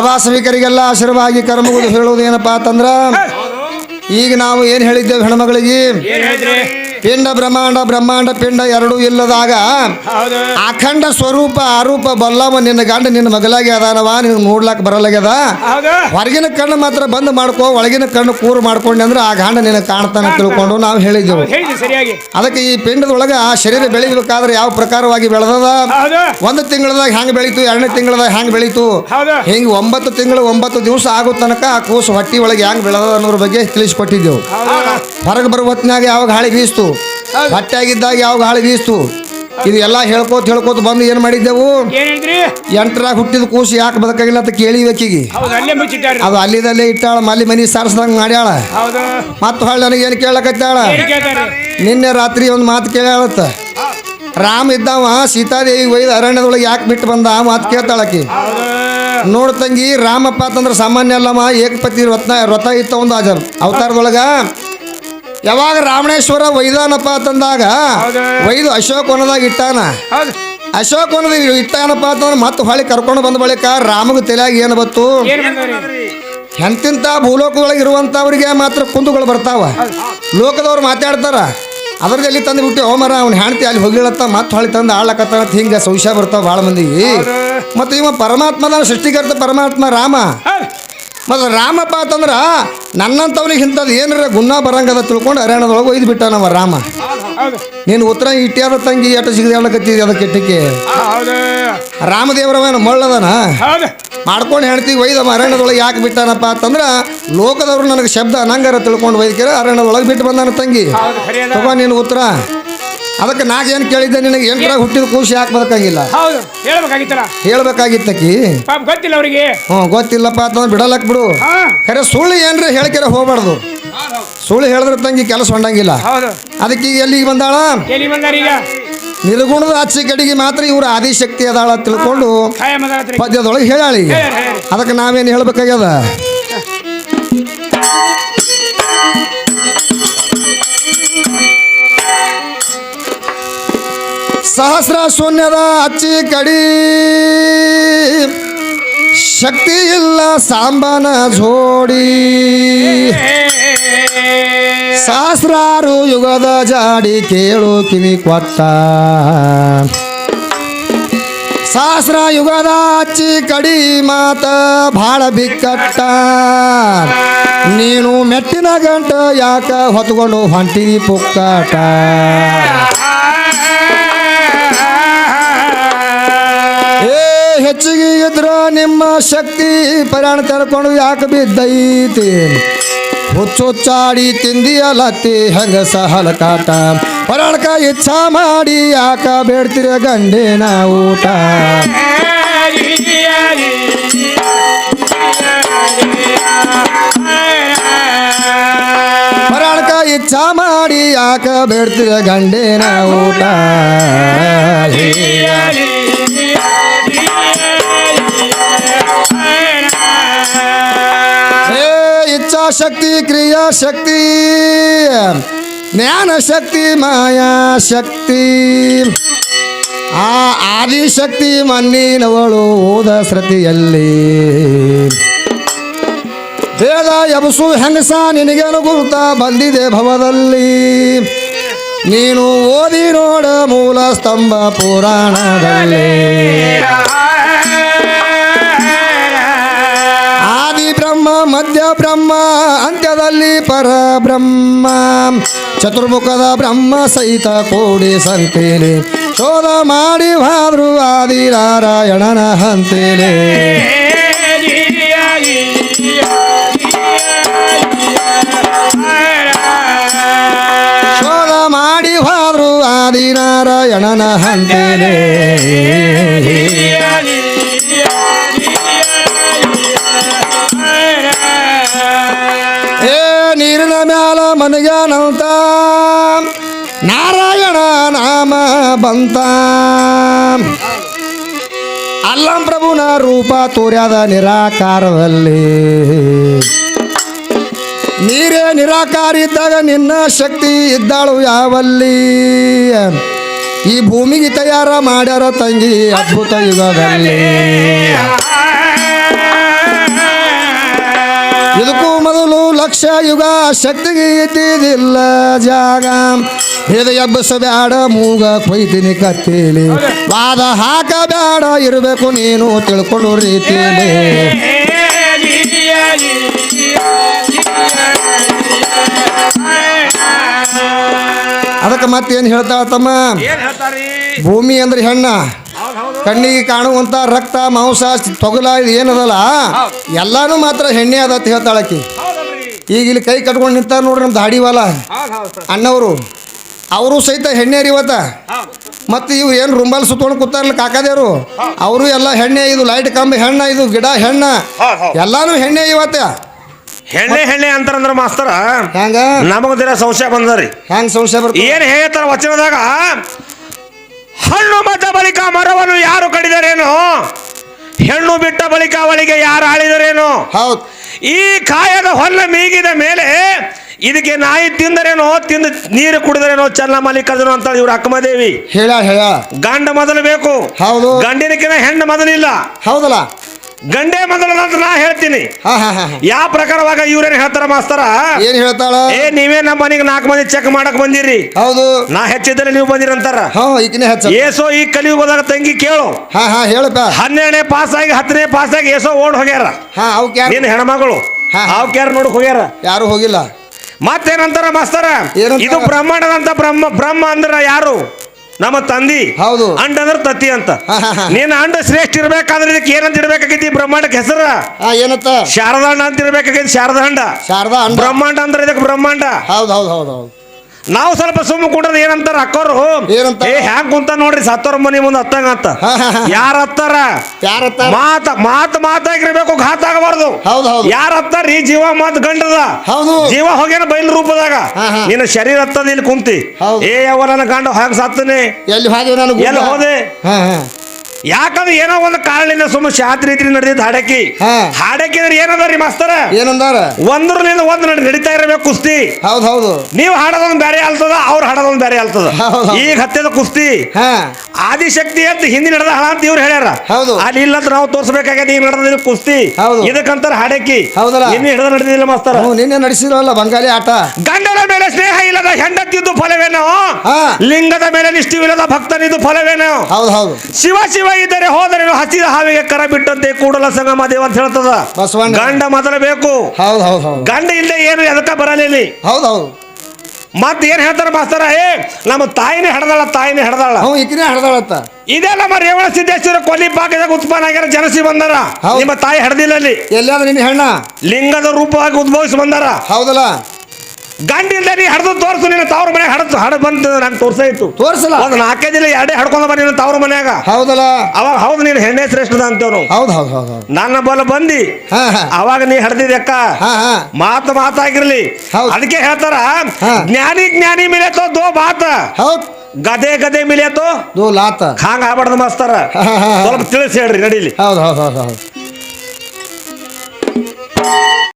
ಸಭಾಸಭಿಕರಿಗೆಲ್ಲ ಆಶೀರ್ವಾಗಿ ಕರ್ಮಗಳು ಹೇಳೋದು ಏನಪ್ಪಾ ಅಂತಂದ್ರ ಈಗ ನಾವು ಏನು ಹೇಳಿದ್ದೇವೆ ಹೆಣ್ಮಗಳಿಗೆ? ಪಿಂಡ ಬ್ರಹ್ಮಾಂಡ ಬ್ರಹ್ಮಾಂಡ ಪಿಂಡ ಎರಡೂ ಇಲ್ಲದಾಗ ಅಖಂಡ ಸ್ವರೂಪ ಆರೂಪ ಬಲ್ಲವ ನಿನ್ನ ಗಂಡ ನಿನ್ನ ಮಗಲಾಗಿ ಅದಾನವ ನಿನ್ ನೋಡ್ಲಾಕ ಬರಲಾಗ್ಯದ? ಹೊರಗಿನ ಕಣ್ಣು ಮಾತ್ರ ಬಂದ್ ಮಾಡ್ಕೋ ಒಳಗಿನ ಕಣ್ಣು ಕೂರು ಮಾಡ್ಕೊಂಡೆ ಅಂದ್ರೆ ಆ ಗಂಡ ನಿನ್ನ ಕಾಣ್ತಾನೆ ತಿಳ್ಕೊಂಡು ನಾವು ಹೇಳಿದ್ದೆವು ಅದಕ್ಕೆ ಈ ಪಿಂಡದೊಳಗ ಆ ಶರೀರ ಬೆಳಿಬೇಕಾದ್ರೆ ಯಾವ ಪ್ರಕಾರವಾಗಿ ಬೆಳೆದದ? ಒಂದು ತಿಂಗಳದಾಗ ಹೆಂಗ್ ಬೆಳೀತು ಎರಡನೇ ತಿಂಗಳದಾಗ ಹೆಂಗ್ ಬೆಳೀತು? ಹಿಂಗ್ ಒಂಬತ್ತು ತಿಂಗಳು ಒಂಬತ್ತು ದಿವಸ ಆಗೋ ತನಕ ಆ ಕೂಸು ಹೊಟ್ಟಿ ಒಳಗೆ ಹೆಂಗ್ ಬೆಳೆದ ಅನ್ನೋದ್ರ ಬಗ್ಗೆ ತಿಳಿಸ್ಕೊಟ್ಟಿದ್ದೆವು. ಹೊರಗೆ ಬರುವ ಹೊತ್ತಿನಾಗ ಯಾವಾಗ ಹಾಳಿ ಬೀಸ್ತು. ಹೊಟ್ಟೆಯಾಗಿದ್ದಾಗ ಯಾವ ಗಾಳಿ ಬೀಸ್ತು? ಇದು ಎಲ್ಲ ಹೇಳ್ಕೋತ ಹೇಳ್ಕೋತ ಬಂದು ಏನ್ ಮಾಡಿದ್ದೆವು? ಎಂಟರಾಗ ಹುಟ್ಟಿದ ಕೂಸು ಯಾಕೆ ಬದಕಾಗಿಲ್ಲ ಅಂತ ಅಲ್ಲೇ ಮುಚ್ಚಿಟ್ಟಾರ. ಅದು ಅಲ್ಲಿದಲ್ಲೇ ಇಟ್ಟಾಳ ಮಲ್ಲಿ ಮನಿ ಸಾರಿಸ್ದಂಗ ಮಾಡ್ಯಾಳ. ಮತ್ತು ಹೊಳ್ಳಿ ನನಗೆ ಏನು ಕೇಳಕತ್ತಾಳ? ನಿನ್ನೆ ರಾತ್ರಿ ಒಂದು ಮಾತು ಕೇಳತ್ತ ರಾಮ ಇದ್ದಾವ ಸೀತಾದೇವಿ ಒಯ್ದು ಅರಣ್ಯದೊಳಗೆ ಯಾಕೆ ಬಿಟ್ಟು ಬಂದ ಮಾತು ಕೇಳ್ತಾಳಕಿ. ನೋಡ್ ತಂಗಿ ರಾಮಪ್ಪ ಅಂತಂದ್ರೆ ಸಾಮಾನ್ಯ ಅಲ್ಲಮ್ಮ ಏಕಪತಿ ರತ್ನ ವ್ರತ ಇತ್ತ ಒಂದು ಅಜರ್ ಅವತಾರದೊಳಗ ಯಾವಾಗ ರಾಮಣೇಶ್ವರ ಒಯ್ದಾನಪ್ಪ ಅಂತಂದಾಗ. ಒಯ್ದು ಅಶೋಕವನದಾಗ ಇಟ್ಟಾನ? ಹೌದು. ಅಶೋಕವನದ ಇಟ್ಟಾನಪ್ಪ ಅಂತಂದ್ರೆ ಮತ್ತೆ ಹೊಳಿ ಕರ್ಕೊಂಡು ಬಂದ ಬಳಿಕ ರಾಮಗ ತಲೆಯಾಗ ಏನು ಬತ್ತು ಭೂಲೋಕಗಳಿಗೆ ಎಂತಿಂತ ಭೂಲೋಕದೊಳಗೆ ಇರುವಂಥವ್ರಿಗೆ ಮಾತ್ರ ಕುಂದುಗಳು ಬರ್ತಾವ. ಲೋಕದವ್ರು ಮಾತಾಡ್ತಾರ. ಅದ್ರದ್ದು ಎಲ್ಲಿ ತಂದು ಬಿಟ್ಟು ಮರ ಅವ್ನ ಹೆಣ್ತಿ ಅಲ್ಲಿ ಹೋಗಿಳತ್ತ ಮತ್ತೆ ಹೊಳಿ ತಂದು ಆಳಕತ್ತ ಅಂತ ಹಿಂಗೆ ಸಂಶಯ ಬರ್ತಾವ ಭಾಳ ಮಂದಿಗೆ ಮತ್ತು ಇವ ಪರಮಾತ್ಮದ ಸೃಷ್ಟಿಕರ್ತ ಪರಮಾತ್ಮ ರಾಮ. ಮತ್ತು ರಾಮಪ್ಪ ಅಂತಂದ್ರೆ ನನ್ನಂಥವ್ನಿಗೆ ಇಂಥದ್ದು ಏನಾರ ಗುಣ ಬರಂಗದ ತಿಳ್ಕೊಂಡು ಹರ್ಯಾಣದೊಳಗೆ ಒಯ್ದು ಬಿಟ್ಟ ನಮ್ಮ ರಾಮ. ನೀನು ಉತ್ತರ ಇಟ್ಟಿಯಾದ ತಂಗಿ ಎಟ್ಟು ಸಿಗದೆ ಹೇಳಕತ್ತಿದ್ದೆ ಅದಕ್ಕೆ ಕೆಟ್ಟಕ್ಕೆ ರಾಮದೇವರವೇನು ಮಳ್ಳದನ. ಮಾಡ್ಕೊಂಡು ಹೆಣ್ತಿಗೆ ಒಯ್ದ ಅರಣ್ಯದೊಳಗೆ ಯಾಕೆ ಬಿಟ್ಟಾನಪ್ಪ ಅಂತಂದ್ರೆ ಲೋಕದವರು ನನಗೆ ಶಬ್ದ ಅನಂಗಾರ ತಿಳ್ಕೊಂಡು ಒಯ್ದಕ್ಕಿರ ಅರಣ್ಯದೊಳಗೆ ಬಿಟ್ಟು ಬಂದಾನ ತಂಗಿ. ಅದ ತಗೋ ನೀನು ಉತ್ತರ. ಅದಕ್ಕೆ ನಾಗೇನು ಕೇಳಿದ್ದೆ ನಿನಗೆ? ಎಂಟ್ರಾಗ ಹುಟ್ಟಿದ ಖುಷಿ ಯಾಕೆ ಬದುಕಂಗಿಲ್ಲ ಹೌದು. ಹೇಳ್ಬೇಕಾಗಿತ್ತಲ್ಲ? ಹೇಳ್ಬೇಕಾಗಿತ್ತಕಿ? ಪಾಪ ಗೊತ್ತಿಲ್ಲ ಅವರಿಗೆ. ಹ್ಞೂ ಗೊತ್ತಿಲ್ಲಪ್ಪ ಅಂತಂದ್ರೆ ಬಿಡಲಕ್ ಬಿಡು. ಹಾ. ಖರೆ ಸುಳ್ಳು ಏನ್ರಿ ಹೇಳ್ಕೆರೆ ಹೋಗ್ಬಾರ್ದು. ಸುಳ್ಳು ಹೇಳಿದ್ರೆ ತಂಗಿ ಕೆಲಸ ಹೊಂಡಂಗಿಲ್ಲ. ಹೌದು. ಅದಕ್ಕೆ ಈಗ ಎಲ್ಲಿಗೆ ಬಂದಾಳ? ಎಲ್ಲಿ ಬಂದಾರ ಈಗ? ನಿರ್ಗುಣದ ಆಚೆ ಕಡೆಗೆ ಮಾತ್ರ ಇವ್ರ ಆದಿಶಕ್ತಿ ಅದಾಳ ತಿಳ್ಕೊಂಡು ಪದ್ಯದೊಳಗೆ ಹೇಳಾಳಿ. ಅದಕ್ಕೆ ನಾವೇನು ಹೇಳ್ಬೇಕಾಗ್ಯದ? ಸಹಸ್ರ ಶೂನ್ಯದ ಅಚ್ಚಿ ಕಡಿ. ಶಕ್ತಿ ಇಲ್ಲ ಸಾಂಬನ ಜೋಡಿ. ಸಹಸ್ರಾರು ಯುಗದ ಜಾಡಿ ಕೇಳು ಕಿವಿ ಕೊಟ್ಟ. ಸಹಸ್ರ ಯುಗದ ಅಚ್ಚಿ ಕಡಿ ಮಾತ ಭಾಳ ಬಿಕ್ಕಟ್ಟ. ನೀನು ಮೆಟ್ಟಿನ ಗಂಟ ಯಾಕ ಹೊತ್ಕೊಂಡು ಹೊಂಟಿದಿ ಪುಕ್ಕಟ ಹೆಚ್ಚಿಗೆ ಇದ್ರ ನಿಮ್ಮ ಶಕ್ತಿ ಪರಾಣ ತೆರ್ಕೊಂಡು ಯಾಕೆ ಬಿದ್ದೈತಿ? ಹುಚ್ಚುಚ್ಚಾಡಿ ಹಂಗ ಸಹಲ ಕಾಟ. ಪರಾಣಕ ಇಚ್ಛಾ ಮಾಡಿ ಯಾಕ ಬೇಡ್ತಿರ ಗಂಡಿನ ಊಟ? ಪರಾಣಕ ಇಚ್ಛಾ ಮಾಡಿ ಯಾಕ ಬೇಡ್ತಿರ ಗಂಡಿನ ಊಟ? ಇಚ್ಛಾಶಕ್ತಿ ಕ್ರಿಯಾಶಕ್ತಿ ಜ್ಞಾನ ಶಕ್ತಿ ಮಾಯಾ ಶಕ್ತಿ ಆ ಆದಿಶಕ್ತಿ ಮಣ್ಣಿನವಳು ಓದ ಸೃತಿಯಲ್ಲಿ. ಭೇದ ಎಬಸು ಹೆಂಗಸ ನಿನಗೇನು ಗುರುತ ಬಂದಿದೆ ಭವದಲ್ಲಿ. ನೀನು ಓದಿ ನೋಡ ಮೂಲ ಸ್ತಂಭ ಪುರಾಣದಲ್ಲಿ. ಬ್ರಹ್ಮ ಅಂತ್ಯದಲ್ಲಿ ಪರಬ್ರಹ್ಮ. ಚತುರ್ಮುಖದ ಬ್ರಹ್ಮ ಸಹಿತ ಕೋಡಿ ಸಂತೇಲಿ ಶೋಧ ಮಾಡಿ ಭಾದ್ರು ಆದಿ ನಾರಾಯಣನ ಹಂತೇಲಿ ಶೋಧ ಮಾಡಿ ಭಾದ್ರು ಆದಿ ನಾರಾಯಣನ ಹಂತೇನೆ. ಮ್ಯಾಲ ಮನಗನಂತ ನಾರಾಯಣ ನಾಮ ಬಂತ. ಅಲ್ಲಂ ಪ್ರಭುನ ರೂಪ ತೋರ್ಯಾದ ನಿರಾಕಾರದಲ್ಲಿ. ನೀರೇ ನಿರಾಕಾರ ಇದ್ದಾಗ ನಿನ್ನ ಶಕ್ತಿ ಇದ್ದಾಳು ಯಾವಲ್ಲಿ? ಈ ಭೂಮಿಗೆ ತಯಾರ ಮಾಡ್ಯಾರ ತಂಗಿ ಅದ್ಭುತ ಯುಗದಲ್ಲಿ. ಲಕ್ಷ ಯುಗ ಶಕ್ತಿಗೆ ಇದ್ದಿದ್ದಿಲ್ಲ ಜಾಗ. ಹೃದಯ ಬ್ಯಾಡ ಮೂಗ ಕೊಯ್ತೀನಿ ಕತ್ತೇಲಿ. ವಾದ ಹಾಕಬೇಡ ಬ್ಯಾಡ ಇರಬೇಕು ನೀನು ತಿಳ್ಕೊಂಡು ರೀತಿಯಲ್ಲಿ ಅದಕ್ಕೆ ಮತ್ತೇನು ಹೇಳ್ತಾಳ ತಮ್ಮ? ಭೂಮಿ ಅಂದ್ರೆ ಹೆಣ್ಣ. ಕಣ್ಣಿಗೆ ಕಾಣುವಂತ ರಕ್ತ ಮಾಂಸ ತೊಗಲ ಇದು ಏನದಲ್ಲ? ಎಲ್ಲಾನು ಮಾತ್ರ ಹೆಣ್ಣೆ ಅದ ಹೇಳ್ತಾಳಕಿ. ಈಗ ಇಲ್ಲಿ ಕೈ ಕಟ್ಕೊಂಡು ನಿಂತಾರ ನೋಡ್ರಿ ನಮ್ಮ ದಾಡಿವಾಲ ಅಣ್ಣವರು ಅವರು ಸಹಿತ ಹೆಣ್ಣೆ ಇವತ್ತ. ಮತ್ತು ಇವು ಏನು ರುಂಬಲ್ ಸುತ್ಕೊಂಡು ಕೂತಾರಲ್ಲ ಕಾಕಾದೇವರು. ಅವರು ಎಲ್ಲ ಹೆಣ್ಣೆ ಇದು ಲೈಟ್ ಕಂಬ ಹೆಣ್ಣ ಇದು ಗಿಡ ಹೆಣ್ಣ. ಎಲ್ಲಾನು ಹೆಣ್ಣೆ ಇವತ್ತ. ಹೆಣ್ಣೆ ಹೆಣ್ಣೆ ಅಂತಾರಂದ್ರ ಮಾಸ್ತರ ಹೆಂಗ ನಮಗ ದಿನ ಸಂಶಯ ಬಂದರಿ ಹೆಂಗ್ ಸಂಶಯ ಬರ್ತದೆ? ಏನ್ ಹೇಳ್ತಾರ ವಚನದಾಗ? ಹಣ್ಣು ಮತ್ತ ಬಳಿಕ ಮರವನ್ನು ಯಾರು ಕಡಿದರೇನು? ಹೆಣ್ಣು ಬಿಟ್ಟ ಬಳಿಕ ಅವಳಿಗೆ ಯಾರು ಆಳಿದರೇನು? ಹೌದು. ಈ ಕಾಯದ ಹೊಲ್ಲ ಮೀಗಿದ ಮೇಲೆ ಇದಕ್ಕೆ ನಾಯಿ ತಿಂದರೇನೋ ತಿಂದು ನೀರು ಕುಡಿದರೇನೋ ಚನ್ನ ಮಲ್ಲಿಕದನು ಅಂತ ಇವ್ರ ಅಕ್ಕಮದೇವಿ ಹೇಳ ಹೇಳ. ಗಂಡ ಮೊದಲು ಬೇಕು. ಹೌದು. ಗಂಡಿನಕ್ಕಿಂತ ಹೆಣ್ಣು ಮೊದಲಿಲ್ಲ ಹೌದಲ್ಲ? ಗಂಡೇ ಮೊದಲು ಅಂತ ನಾ ಹೇಳ್ತೀನಿ. ಹಾ ಹಾ ಹಾ. ಯಾವ ಪ್ರಕಾರವಾಗ ಇವ್ರೇನ್ ಹೇಳ್ತಾರ ಮಾಸ್ತರ? ಏನ್ ಹೇಳ್ತಾಳ? ಏ ನೀವೇ ನಮ್ಮ ಮನೆಗೆ ನಾಲ್ಕು ಮಂದಿ ಚೆಕ್ ಮಾಡಕ್ ಬಂದಿರಿ. ಹೌದು. ನಾ ಹೆಚ್ಚಿದ್ರೆ ನೀವು ಬಂದಿರಂತಾರ ಹಾ ಹೆಚ್ಚ. ಏಸೋ ಈ ಕಲಿಯುಗದಾಗ ತಂಗಿ ಕೇಳು. ಹಾ ಹಾ ಹೇಳಪ್ಪ ಹನ್ನೆರಡನೇ ಪಾಸ್ ಆಗಿ ಹತ್ತನೇ ಪಾಸ್ ಆಗಿ ಏಸೋ ಓಡ್ ಹೋಗ್ಯಾರ. ಹಾ ಅವಕ್ಕೆ ಯಾರು ನೀನ್ ಹೆಣ್ಮಗಳು. ಹಾ. ಅವಕ್ ಯಾರು ನೋಡಕ್ ಹೋಗ್ಯಾರ. ಯಾರು ಹೋಗಿಲ್ಲ. ಮತ್ತೇನಂತಾರ ಮಾಸ್ತರ? ಇದು ಬ್ರಹ್ಮಾಂಡದಂತ ಬ್ರಹ್ಮ ಬ್ರಹ್ಮ ಅಂದ್ರ ಯಾರು? ನಮ್ಮ ತಂದಿ. ಹೌದು. ಅಂಡ ಅಂದ್ರ ತತ್ತಿ ಅಂತ. ನೀನ್ ಅಂಡ ಶ್ರೇಷ್ಠ ಇರ್ಬೇಕಾದ್ರೆ ಇದಕ್ಕೆ ಏನಂತ ಇರ್ಬೇಕಾಗೈತಿ ಈ ಬ್ರಹ್ಮಾಂಡಕ್ಕೆ ಹೆಸರ? ಹಾ ಏನತ್ತ ಶಾರದಾಂಡ ಅಂತ ಇರ್ಬೇಕಾಗೈತಿ ಶಾರದಾಂಡ. ಶಾರದಾ ಬ್ರಹ್ಮಾಂಡ ಅಂದ್ರೆ ಇದಕ್ಕೆ ಬ್ರಹ್ಮಾಂಡ. ಹೌದು ಹೌದು ಹೌದು ಹೌದು. ನಾವು ಸ್ವಲ್ಪ ಸುಮ್ಮ ಕೂಡ ಏನಂತಾರ ಅಕ್ಕೋರು? ಏನಂತಾರ? ಏ ಹ್ಯಾಂಗ್ ಕುಂತ ನೋಡ್ರಿ ಸತ್ತೋರ್ ಮನಿ ಮುಂದೆ ಹತ್ತಂಗ ಅಂತ. ಯಾರ ಹತ್ತಾರ? ಯಾರತ್ತ ಮಾತ ಮಾತ್ ಮಾತಾಗಿರ್ಬೇಕು ಘಾತ ಆಗಬಾರ್ದು. ಹೌದು ಹೌದು. ಯಾರ ಹತ್ತಾರ? ಈ ಜೀವ ಮಾತ್ ಗಂಡದ. ಹೌದು. ಜೀವ ಹೋಗ್ಯಾನ ಬಯಲು ರೂಪದಾಗ. ನಿನ್ನ ಶರೀರ ಹತ್ತದ ಇಲ್ಲಿ ಕುಂತಿ. ಏ ಯಾವ ನನ್ನ ಗಂಡ ಹಾಗೆ ಸತ್ತನೆ. ಎಲ್ಲಿ? ಎಲ್ಲಿ ಹೋದೆ? ಯಾಕಂದ್ರೆ ಏನೋ ಒಂದು ಕಾರಣದಿಂದ ಸುಮ್ಮ ಶಾಂತಿ ರೀತಿ ನಡೆದಿತ್ತು ಹಾಡಕಿ. ಹಾಡಕಿ ಅಂದ್ರೆ ಏನಂದ್ರಿ ಮಾಸ್ತರ? ಏನಂದಾರ? ಒಂದ್ರಲಿಂದ ಒಂದ್ ನಡೆ- ನಡೀತಾ ಇರಬೇಕು ಕುಸ್ತಿ. ಹೌದು ಹೌದು. ನೀವು ಹಾಡೋದೊಂದು ಬೇರೆ ಆಲ್ತದ ಅವ್ರು ಹಾಡೋದೊಂದು ಬೇರೆ ಆಲ್ತದ. ಈಗ ಹತ್ತಿದ ಕುಸ್ತಿ. ಆದಿಶಕ್ತಿ ಅಂತ ಹಿಂದಿ ನಡೆದ ಹಣ ಅಂತ ಇವ್ರು ಹೇಳ್ಯಾರ. ಹೌದು. ಅಲ್ಲಿ ಇಲ್ಲ ಅಂತ ನಾವು ತೋರ್ಸ್ಬೇಕಾಗ್ಯದ ಈಗ ನಡೆದ ಕುಸ್ತಿ. ಹೌದು. ಇದಕ್ಕಂತಾರ ಹಾಡಕಿ ಹೌದಲ್ಲ? ಇನ್ನು ಹಿಡಿದ ನಡೆದಿಲ್ಲ ಮಾಸ್ತರ. ನಿನ್ನೆ ನಡೆಸಿದ್ರಲ್ಲ ಬಂಗಾಲಿ ಆಟ? ಗಂಡನ ಮೇಲೆ ಸ್ನೇಹ ಇಲ್ಲದ ಹೆಂಡತಿದ್ದು ಫಲವೇನೋ. ಲಿಂಗದ ಮೇಲೆ ನಿಷ್ಠಿವಿಲ್ಲದ ಭಕ್ತನಿದ್ದು ಫಲವೇನೋ? ಹೌದು ಹೌದು. ಶಿವ ಶಿವ ಇದ್ದರೆ ಹೋದರೆ ಹಸಿದ ಹಾವಿಗೆ ಕರ ಬಿಟ್ಟಂತೆ ಕೂಡಲ ಸಂಗಮ ದೇವ ಅಂತ ಹೇಳ್ತದ. ಗಂಡ ಮೊದಲ ಬೇಕು. ಹೌದು ಹೌದು ಹೌದು. ಗಂಡ ಇಲ್ಲದೆ ಏನು ಎದಕ್ಕ ಬರಲಿಲ್ಲ ಹೌದು ಹೌದು. ಮತ್ತೆ ಏನ್ ಹೇಳ್ತಾರ ಮಾಸ್ತರ? ಏ ನಮ್ಮ ತಾಯಿನೇ ಹಡದಾಳ ತಾಯಿನೇ ಹಡದಾಳ. ಹಡ್ದಾಳತ್ತ ಇದೇ ನಮ್ಮ ರೇವಣ ಸಿದ್ದೇಶ್ವರ ಕೊಲ್ಲಿ ಭಾಗದಾಗ ಉತ್ಪನ್ನ ಆಗ್ಯಾರ ಜನಸಿ ಬಂದಾರ. ನಿಮ್ಮ ತಾಯಿ ಹಡದಿಲ್ಲ ಅಲ್ಲಿ. ಎಲ್ಲಾದ್ರೂ ನಿನ್ನ ಹೆಣ್ಣ? ಲಿಂಗದ ರೂಪವಾಗಿ ಉದ್ಭವಿಸಿ ಬಂದಾರ. ಹೌದಲ್ಲ? ಗಂಡಿಲ್ದ ನೀ ಹಡ್ದು ತೋರ್ಸು ನಿನ್ನ ತವ್ರ ಮನೆ ಹಡದು ಹಡ ಬಂದು ನಂಗೆ ತೋರ್ಸಾಯ್ತು ತೋರ್ಸಲ್ಲ? ಒಂದು ನಾಲ್ಕೈದು ದಿನ ಎರಡೇ ಹಡ್ಕೊಂಡ್ ಬನ್ನಿ ನಿನ್ನ ತವ್ರ ಮನ್ಯಾಗ. ಹೌದಲ್ಲ? ಅವಾಗ ಹೌದು ನೀನು ಹೆಣ್ಣೆ ಶ್ರೇಷ್ಠದ ಅಂತೇವ್ ನಾವು ಹೌದು ಹೌದು ಹೌದು. ನನ್ನ ಬಲ ಬಂದಿ. ಅವಾಗ ನೀ ಹಡ್ದಿದ್ದಕ್ಕ ಹಾ ಹಾ. ಮಾತು ಮಾತಾಗಿರ್ಲಿ. ಅದಕ್ಕೆ ಹೇಳ್ತಾರ ಜ್ಞಾನಿ ಜ್ಞಾನಿ ಮಿಲೇತೋ ದೋ ಮಾತ ಹೌದು. ಗದೆ ಗದೆ ಮಿಲೇತೋ ದೋ ಲಾತ. ಹಾಂಗ ಆಗ್ಬಾರ್ದು ಮಾಸ್ತಾರ. ಸ್ವಲ್ಪ ತಿಳಿಸಿ ಹೇಳ್ರಿ ನಡೀಲಿ. ಹೌದು ಹೌದು ಹೌದು ಹೌದು.